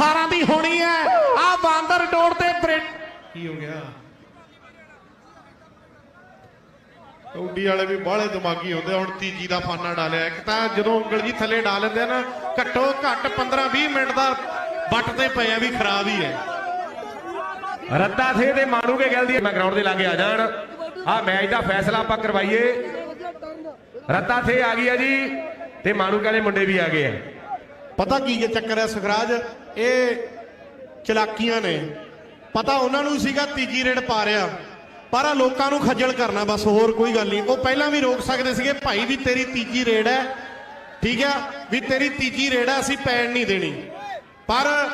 ਹਾਰਾਂ ਦੀ ਹੋਣੀ ਹੈ ਆ ਬਾਂਦਰ ਡੋੜ ਤੇ ਬ੍ਰਿਟ ਕੀ ਹੋ ਗਿਆ? ਕੌਡੀ ਵਾਲੇ ਵੀ ਬਾਹਲੇ ਦਿਮਾਗੀ ਹੁੰਦੇ ਆ। ਹੁਣ ਤੀਜੀ ਦਾ ਫਾਨਾ ਡਾਲਿਆ। ਇੱਕ ਤਾਂ ਜਦੋਂ ਉਂਗਲ ਜੀ ਥੱਲੇ ਡਾਲ ਲੈਂਦੇ ਆ ਨਾ ਘੱਟੋ ਘੱਟ 15 20 ਮਿੰਟ ਦਾ ਬੱਟ ਤੇ ਪਿਆ ਵੀ ਖਰਾਬ ਹੀ ਹੈ ਰੱਤਾ ਥੇ ਤੇ ਮਾਰੂ ਕੇ ਗਲਦੀ ਮੈਂ ਗਰਾਊਂਡ ਦੇ ਲਾਗੇ ਆ ਜਾਣ। ਆ ਮੈਚ ਦਾ ਫੈਸਲਾ ਆਪਾਂ ਕਰਵਾਈਏ। ਰੱਤਾ ਥੇ ਆ ਗਈ ਆ ਜੀ। ਤੇ ਮਾਰੂ ਵਾਲੇ ਮੁੰਡੇ ਵੀ ਆ ਗਏ ਆ। ਪਤਾ ਕੀ ਇਹ ਚੱਕਰ ਹੈ ਸੁਖਰਾਜ? ਇਹ ਚਲਾਕੀਆਂ ਨੇ। ਪਤਾ ਉਹਨਾਂ ਨੂੰ ਸੀਗਾ ਤੀਜੀ ਰੇਡ ਪਾ ਰਿਆ ਪਰ ਆ ਲੋਕਾਂ ਨੂੰ ਖੱਜਲ ਕਰਨਾ, ਬਸ ਹੋਰ ਕੋਈ ਗੱਲ ਨਹੀਂ। ਉਹ ਪਹਿਲਾਂ ਵੀ ਰੋਕ ਸਕਦੇ ਸੀਗੇ, ਭਾਈ ਵੀ ਤੇਰੀ ਤੀਜੀ ਰੇਡ ਹੈ। ਠੀਕ ਹੈ ਵੀ ਤੇਰੀ ਤੀਜੀ ਰੇਡ ਹੈ ਅਸੀਂ ਪੈਣ ਨਹੀਂ ਦੇਣੀ। ਪਰ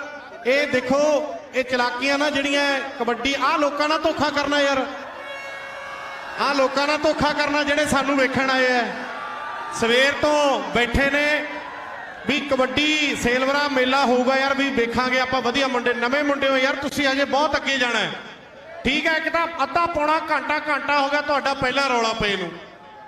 ਇਹ ਦੇਖੋ, ਇਹ ਚਲਾਕੀਆਂ ਨਾ ਜਿਹੜੀਆਂ ਕਬੱਡੀ ਆ ਲੋਕਾਂ ਨਾਲ ਧੋਖਾ ਕਰਨਾ ਯਾਰ। ਆ ਲੋਕਾਂ ਨਾਲ ਧੋਖਾ ਕਰਨਾ ਜਿਹੜੇ ਸਾਨੂੰ ਵੇਖਣ ਆਏ ਆ। ਸਵੇਰ ਤੋਂ ਬੈਠੇ ਨੇ ਵੀ ਕਬੱਡੀ ਸੇਲਵਰਾ ਮੇਲਾ ਹੋਊਗਾ ਯਾਰ, ਵੀ ਵੇਖਾਂਗੇ ਆਪਾਂ ਵਧੀਆ ਮੁੰਡੇ, ਨਵੇਂ ਮੁੰਡੇ ਹੋ ਯਾਰ, ਤੁਸੀਂ ਅਜੇ ਬਹੁਤ ਅੱਗੇ ਜਾਣਾ ਹੈ। ਠੀਕ ਹੈ, ਇੱਕ ਤਾਂ ਅੱਧਾ ਪੌਣਾ ਘੰਟਾ ਘੰਟਾ ਹੋ ਗਿਆ ਤੁਹਾਡਾ ਪਹਿਲਾ ਰੌਲਾ ਪਏ ਨੂੰ।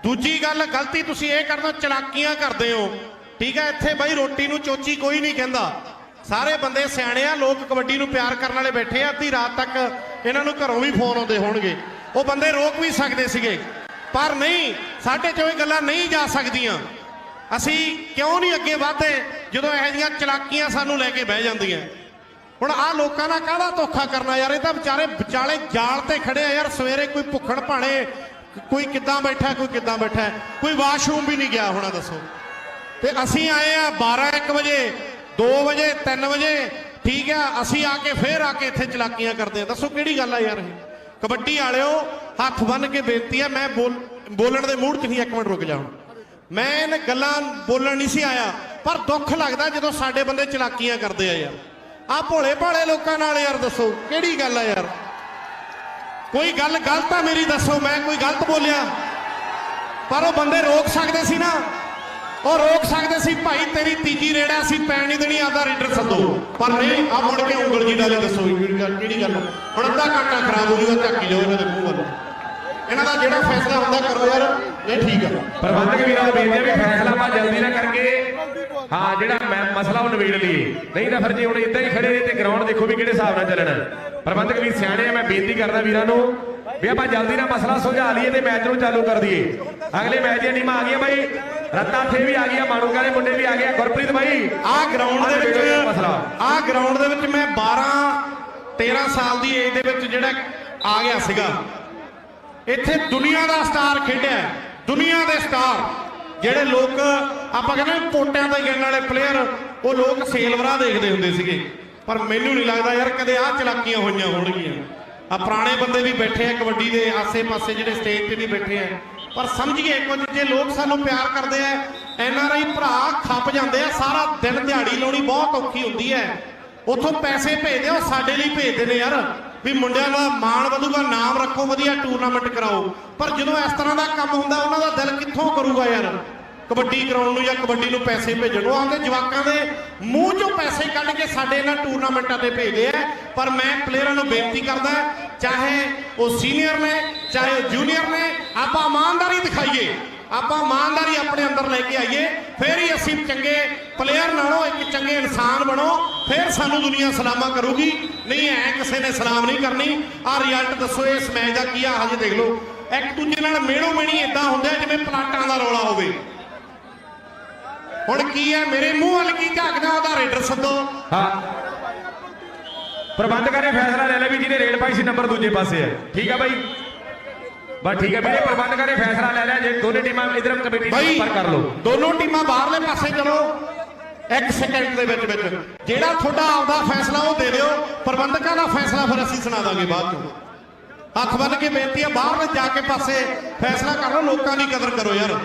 ਦੂਜੀ ਗੱਲ, ਗਲਤੀ ਤੁਸੀਂ ਇਹ ਕਰਦੇ ਹੋ ਚਲਾਕੀਆਂ ਕਰਦੇ ਹੋ। ਠੀਕ ਹੈ, ਇੱਥੇ ਬਾਈ ਰੋਟੀ ਨੂੰ ਚੋਚੀ ਕੋਈ ਨਹੀਂ ਕਹਿੰਦਾ। ਸਾਰੇ ਬੰਦੇ ਸਿਆਣੇ ਆ, ਲੋਕ ਕਬੱਡੀ ਨੂੰ ਪਿਆਰ ਕਰਨ ਵਾਲੇ ਬੈਠੇ ਆ। ਅੱਧੀ ਰਾਤ ਤੱਕ ਇਹਨਾਂ ਨੂੰ ਘਰੋਂ ਵੀ ਫੋਨ ਆਉਂਦੇ ਹੋਣਗੇ। ਉਹ ਬੰਦੇ ਰੋਕ ਵੀ ਸਕਦੇ ਸੀਗੇ। ਪਰ ਨਹੀਂ, ਸਾਡੇ ਚੋਂ ਇਹ ਗੱਲਾਂ ਨਹੀਂ ਜਾ ਸਕਦੀਆਂ। ਅਸੀਂ ਕਿਉਂ ਨਹੀਂ ਅੱਗੇ ਵਧਦੇ ਜਦੋਂ ਇਹੋ ਜਿਹੀਆਂ ਚਲਾਕੀਆਂ ਸਾਨੂੰ ਲੈ ਕੇ ਬਹਿ ਜਾਂਦੀਆਂ? ਹੁਣ ਆ ਲੋਕਾਂ ਨਾਲ ਕਾਹਦਾ ਧੋਖਾ ਕਰਨਾ ਯਾਰ? ਇਹ ਤਾਂ ਵਿਚਾਰੇ ਵਿਚਾਲੇ ਜਾਲ ਤੇ ਖੜੇ ਆ ਯਾਰ। ਸਵੇਰੇ ਕੋਈ ਭੁੱਖੜ ਭਾਣੇ, ਕੋਈ ਕਿੱਦਾਂ ਬੈਠਾ, ਕੋਈ ਕਿੱਦਾਂ ਬੈਠਾ। ਕੋਈ ਵਾਸ਼ਰੂਮ ਵੀ ਨਹੀਂ ਗਿਆ, ਹੋਣਾ ਦੱਸੋ। ਤੇ ਅਸੀਂ ਆਏ ਆ 12 1 ਵਜੇ 2 ਵਜੇ 3 ਵਜੇ। ਠੀਕ ਆ, ਅਸੀਂ ਆ ਕੇ ਫੇਰ ਆ ਕੇ ਇੱਥੇ ਚਲਾਕੀਆਂ ਕਰਦੇ ਆ। ਦੱਸੋ ਕਿਹੜੀ ਗੱਲ ਆ ਯਾਰ ਇਹ? ਕਬੱਡੀ ਵਾਲਿਓ, ਹੱਥ ਬੰਨ ਕੇ ਬੇਨਤੀ ਆ, ਮੈਂ ਬੋਲ, ਬੋਲਣ ਦੇ ਮੂਡ 'ਚ ਨਹੀਂ, ਇੱਕ ਮਿੰਟ ਰੁਕ ਜਾ ਹੁਣ। ਮੈਂ ਇਹਨਾਂ ਗੱਲਾਂ ਬੋਲਣ ਨਹੀਂ ਸੀ ਆਇਆ, ਪਰ ਦੁੱਖ ਲੱਗਦਾ ਜਦੋਂ ਸਾਡੇ ਬੰਦੇ ਚਲਾਕੀਆਂ ਕਰਦੇ ਆ ਯਾਰ। ਆ ਭੋਲੇ ਭਾਲੇ ਲੋਕਾਂ ਨਾਲ ਯਾਰ ਦੱਸੋ, ਕਿਹੜੀ ਗੱਲ ਆ ਯਾਰ? ਕੋਈ ਗੱਲ ਗਲਤ ਆ ਮੇਰੀ ਦੱਸੋ, ਮੈਂ ਕੋਈ ਗਲਤ ਬੋਲਿਆ? ਪਰ ਉਹ ਬੰਦੇ ਰੋਕ ਸਕਦੇ ਸੀ ਨਾ। ਉਹ ਰੋਕ ਸਕਦੇ ਸੀ, ਭਾਈ ਤੇਰੀ ਤੀਜੀ ਰੇੜਾ ਅਸੀਂ ਪੈਣ ਨਹੀਂ ਦੇਣੀ ਆਦਾ ਰੀਡਰ ਸੱਦੋ। ਪਰ ਨਹੀਂ, ਆ ਮੁੜ ਕੇ ਉਂਗਲ ਜੀ ਡਾਲੇ ਦੱਸੋ ਕਿਹੜੀ ਗੱਲ ਹੁਣ ਅੱਧਾ ਘੰਟਾ ਖਰਾਬ ਹੋ ਜੂਗਾ, ਝੱਕੀ ਜਾਓ ਇਹਨਾਂ ਦੇ ਮੂੰਹ ਵੱਲ। ਇਹਨਾਂ ਦਾ ਜਿਹੜਾ ਫੈਸਲਾ ਹੁੰਦਾ ਕਰੋ ਯਾਰ। ਇਹ ਠੀਕ ਆ ਪ੍ਰਬੰਧਕ ਵੀਰਾਂ ਨੂੰ ਬੇਨਤੀ ਹੈ ਵੀ ਫੈਸਲਾ ਆਪਾਂ ਜਲਦੀ ਨਾ ਕਰਕੇ ਹਾਂ ਜਿਹੜਾ ਮੈਂ ਮਸਲਾ ਉਹ ਨਿਬੇੜ ਲਈਏ ਨਹੀਂ ਤਾਂ ਫਿਰ ਜੇ ਹੁਣ ਇਦਾਂ ਹੀ ਖੜੇ ਰਹੇ ਤੇ ਗਰਾਊਂਡ ਦੇਖੋ ਵੀ ਕਿਹੜੇ ਹਿਸਾਬ ਨਾਲ ਚੱਲਣਾ। ਪ੍ਰਬੰਧਕ ਵੀਰ ਸਿਆਣੇ ਆ ਮੈਂ ਬੇਨਤੀ ਕਰਦਾ ਵੀਰਾਂ ਨੂੰ ਵੀ ਆਪਾਂ ਜਲਦੀ ਨਾਲ ਮਸਲਾ ਸੁਲਝਾ ਲਈਏ ਤੇ ਮੈਚ ਨੂੰ ਚਾਲੂ ਕਰ ਦਈਏ ਅਗਲੇ ਮੈਚ ਦੀਆਂ ਟੀਮਾਂ ਆ ਗਈਆਂ ਬਾਈ ਰੱਤਾ ਥੇ ਵੀ ਆ ਗਈਆਂ ਮਾਣੂਕਾ ਦੇ ਮੁੰਡੇ ਵੀ ਆ ਗਏ ਗੁਰਪ੍ਰੀਤ ਬਾਈ ਆ ਗਰਾਊਂਡ ਦੇ ਆਹ ਨਿਬੇੜੋ ਮਸਲਾ। ਵਿੱਚ ਆ ਗਰਾਊਂਡ ਦੇ ਵਿੱਚ ਮੈਂ 12 13 ਸਾਲ ਦੀ ਏਜ ਦੇ ਵਿੱਚ ਜਿਹੜਾ ਆ ਗਿਆ ਸੀਗਾ ਇੱਥੇ ਦੁਨੀਆ ਦਾ ਸਟਾਰ ਖੇਡਿਆ ਹੈ। ਦੁਨੀਆ ਦੇ ਸਟਾਰ। ਜਿਹੜੇ ਲੋਕ ਆਪਾਂ ਕਹਿੰਦੇ ਪੋਟਿਆਂ ਤੇ ਗਿਣਨ ਵਾਲੇ ਪਲੇਅਰ ਉਹ ਲੋਕ ਸੇਲਵਰਾ ਦੇਖਦੇ ਹੁੰਦੇ ਸੀਗੇ। ਪਰ ਮੈਨੂੰ ਨਹੀਂ ਲੱਗਦਾ ਯਾਰ ਕਦੇ ਆਹ ਚਲਾਕੀਆਂ ਹੋਈਆਂ ਹੋਣਗੀਆਂ। ਆ ਪੁਰਾਣੇ ਬੰਦੇ ਵੀ ਬੈਠੇ ਆ ਕਬੱਡੀ ਦੇ ਆਸੇ-ਪਾਸੇ ਜਿਹੜੇ ਸਟੇਜ ਤੇ ਵੀ ਬੈਠੇ ਆ। ਪਰ ਸਮਝੀਏ ਕੁਝ ਜੇ ਲੋਕ ਸਾਨੂੰ ਪਿਆਰ ਕਰਦੇ ਆ ਐਨ ਆਰ ਆਈ ਭਰਾ ਖੱਪ ਜਾਂਦੇ ਆ ਸਾਰਾ ਦਿਨ ਦਿਹਾੜੀ ਲਾਉਣੀ ਬਹੁਤ ਔਖੀ ਹੁੰਦੀ ਹੈ। ਉਥੋਂ ਪੈਸੇ ਭੇਜਦੇ ਆ, ਉਹ ਸਾਡੇ ਲਈ ਭੇਜਦੇ ਨੇ ਯਾਰ। ਵੀ ਮੁੰਡਿਆਂ ਦਾ ਮਾਣ ਵਧੂਗਾ, ਨਾਮ ਰੱਖੋ, ਵਧੀਆ ਟੂਰਨਾਮੈਂਟ ਕਰਾਓ। ਪਰ ਜਦੋਂ ਇਸ ਤਰ੍ਹਾਂ ਦਾ ਕੰਮ ਹੁੰਦਾ, ਉਹਨਾਂ ਦਾ ਦਿਲ ਕਿੱਥੋਂ ਕਰੂਗਾ ਯਾਰ? ਕਬੱਡੀ ਕਰਾਉਣ ਨੂੰ ਜਾਂ ਕਬੱਡੀ ਨੂੰ ਪੈਸੇ ਭੇਜਣ ਨੂੰ? ਆਉਂਦੇ ਜਵਾਕਾਂ ਦੇ ਮੂੰਹ ਚੋਂ ਪੈਸੇ ਕੱਢ ਕੇ ਸਾਡੇ ਇਹਨਾਂ ਟੂਰਨਾਮੈਂਟਾਂ ਤੇ ਭੇਜਦੇ ਆ। ਪਰ ਮੈਂ ਪਲੇਅਰਾਂ ਨੂੰ ਬੇਨਤੀ ਕਰਦਾ, ਚਾਹੇ ਉਹ ਸੀਨੀਅਰ ਨੇ, ਚਾਹੇ ਉਹ ਜੂਨੀਅਰ ਨੇ, ਆਪਾਂ ਇਮਾਨਦਾਰੀ ਦਿਖਾਈਏ। ਆਪਾਂ ਇਮਾਨਦਾਰੀ ਆਪਣੇ ਅੰਦਰ ਲੈ ਕੇ ਆਈਏ, ਫਿਰ ਹੀ ਅਸੀਂ ਚੰਗੇ ਪਲੇਅਰ ਨਾਲੋਂ ਇੱਕ ਚੰਗੇ ਇਨਸਾਨ ਬਣੋ, ਫਿਰ ਸਾਨੂੰ ਦੁਨੀਆ ਸਲਾਮਾ ਕਰੂਗੀ। ਨਹੀਂ, ਐ ਕਿਸੇ ਨੇ ਸਲਾਮ ਨਹੀਂ ਕਰਨੀ। ਆ ਰਿਜ਼ਲਟ ਦੱਸੋ, ਇਸ ਮੈਚ ਦਾ ਕੀ ਆ ਹਜੇ ਦੇਖ ਲਓ। ਇੱਕ ਦੂਜੇ ਨਾਲ ਮੇੜੋ ਮੇਣੀ ਇਦਾਂ ਹੁੰਦਾ ਜਿਵੇਂ ਪਲਾਟਾਂ ਦਾ ਰੌਲਾ ਹੋਵੇ। ਹੁਣ ਕੀ ਹੈ? ਮੇਰੇ ਮੂੰਹ ਵੱਲ ਕੀ ਝਾਕਦਾ, ਉਹਦਾ ਰੇਡਰ ਸੱਦੋ। ਹਾਂ। ਪ੍ਰਬੰਧਕਾਂ ਨੇ ਫੈਸਲਾ ਲੈ ਲਿਆ ਵੀ ਜਿਹਨੇ ਰੇਡ ਪਾਈ ਸੀ, ਨੰਬਰ ਦੂਜੇ ਪਾਸੇ ਹੈ। ਠੀਕ ਹੈ ਬਾਈ? ਬਸ ਠੀਕ ਹੈ ਵੀਰੇ ਪ੍ਰਬੰਧਕਾਂ ਨੇ ਫੈਸਲਾ ਲੈ ਜੇ ਦੋਨੇ ਟੀਮਾਂ ਇਧਰ ਕਮੇਟੀ ਨੂੰ ਸੰਪਰਕ ਕਰ ਲਓ। ਦੋਨੋਂ ਟੀਮਾਂ ਬਾਹਰਲੇ ਪਾਸੇ ਚਲੋ। ਇੱਕ ਸੈਕਿੰਡ ਦੇ ਵਿੱਚ ਵਿੱਚ। ਜਿਹੜਾ ਤੁਹਾਡਾ ਆਪਦਾ ਫੈਸਲਾ ਉਹ ਦੇ ਦਿਓ। ਪ੍ਰਬੰਧਕਾਂ ਦਾ ਫੈਸਲਾ ਫਿਰ ਅਸੀਂ ਸੁਣਾ ਦਾਂਗੇ ਬਾਅਦ ਚੋਂ। ਹੱਥ ਬੰਨ ਕੇ ਬੇਨਤੀ ਹੈ ਬਾਹਰ ਜਾ ਕੇ ਪਾਸੇ ਫੈਸਲਾ ਕਰ ਲਓ ਲੋਕਾਂ ਦੀ ਕਦਰ ਕਰੋ ਯਾਰ।